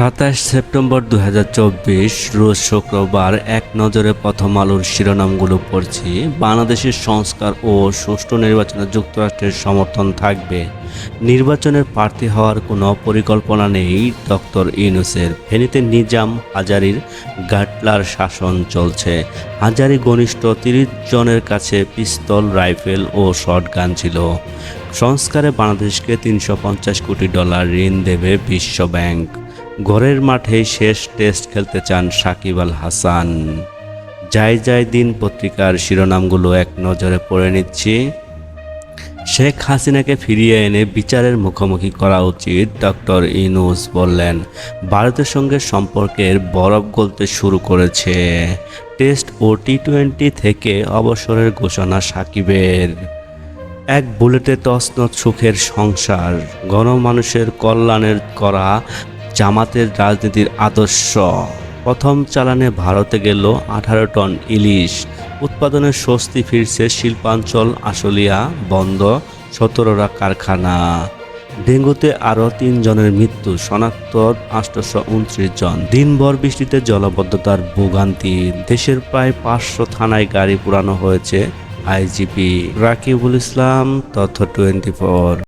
সাতাশ সেপ্টেম্বর দু হাজার চব্বিশ, রোজ শুক্রবার এক নজরে প্রথম আলোর শিরোনামগুলো পড়ছি। বাংলাদেশের সংস্কার ও সুষ্ঠু নির্বাচনে যুক্তরাষ্ট্রের সমর্থন থাকবে। নির্বাচনের প্রার্থী হওয়ার কোনো পরিকল্পনা নেই ডক্টর ইউনুসের। ফেনীতে নিজাম হাজারির গাটলার শাসন চলছে। হাজারি ঘনিষ্ঠ তিরিশ জনের কাছে পিস্তল, রাইফেল ও শটগান ছিল। সংস্কারে বাংলাদেশকে তিনশো পঞ্চাশ কোটি ডলার ঋণ দেবে বিশ্ব ব্যাংক। ঘরের মাঠে শেষ টেস্ট খেলতে চান সাকিব আল হাসান। যাই যাই দিন পত্রিকার শিরোনামগুলো এক নজরে পড়ে নিচ্ছি। শেখ হাসিনাকে ফিরিয়ে এনে বিচারের মুখোমুখি করা উচিত, ডক্টর ইনুস বললেন। ভারতের সঙ্গে সম্পর্কের বরফ গলতে শুরু করেছে। টেস্ট ও টি টোয়েন্টি থেকে অবসরের ঘোষণা সাকিবের। এক বুলেটে তসনত সুখের সংসার, গণমানুষের কল্যাণের করা জামাতের রাজনীতির আদর্শ। প্রথম চালানে ভারতে গেল আঠারো টন ইলিশ। উৎপাদনের স্বস্তি ফিরছে শিল্পাঞ্চল, আশুলিয়া বন্ধ সতেরোরা কারখানা। ডেঙ্গুতে আরও তিনজনের মৃত্যু, শনাক্ত আটশোশো উনত্রিশ জন। দিনভর বৃষ্টিতে জলবদ্ধতার ভোগান্তি। দেশের প্রায় পাঁচশো থানায় গাড়ি পুরানো হয়েছে আইজিপি। রাকিবুল ইসলাম, তথ্য টোয়েন্টি ফোর